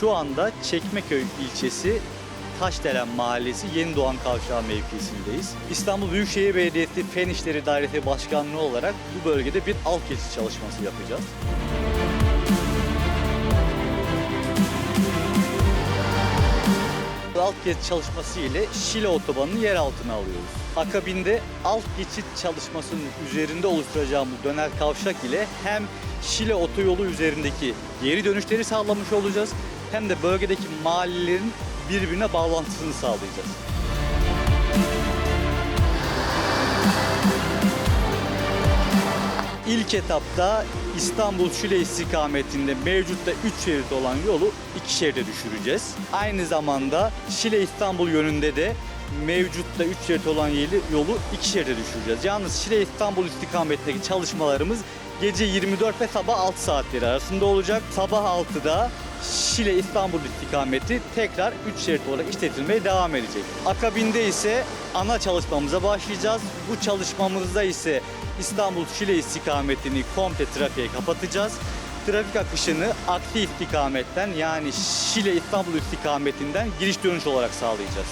Şu anda Çekmeköy ilçesi Taşdelen Mahallesi Yeni Doğan Kavşağı mevkisindeyiz. İstanbul Büyükşehir Belediyesi Fen İşleri Dairesi Başkanlığı olarak bu bölgede bir alt geçit çalışması yapacağız. Alt geçit çalışması ile Şile Otobanı'nı yer altına alıyoruz. Akabinde alt geçit çalışmasının üzerinde oluşturacağımız döner kavşak ile hem Şile Otoyolu üzerindeki geri dönüşleri sağlamış olacağız hem de bölgedeki mahallelerin birbirine bağlantısını sağlayacağız. İlk etapta İstanbul Şile istikametinde mevcutta 3 şerit olan yolu 2 şeride düşüreceğiz. Aynı zamanda Şile İstanbul yönünde de mevcutta 3 şerit olan yolu 2 şeride düşüreceğiz. Yalnız Şile İstanbul istikametindeki çalışmalarımız gece 24 ve sabah 6 saatleri arasında olacak. Sabah 6'da Şile İstanbul istikameti tekrar 3 şerit olarak işletilmeye devam edecek. Akabinde ise ana çalışmamıza başlayacağız. Bu çalışmamızda ise İstanbul Şile istikametini komple trafiğe kapatacağız. Trafik akışını aksi istikametten yani Şile İstanbul istikametinden giriş dönüş olarak sağlayacağız.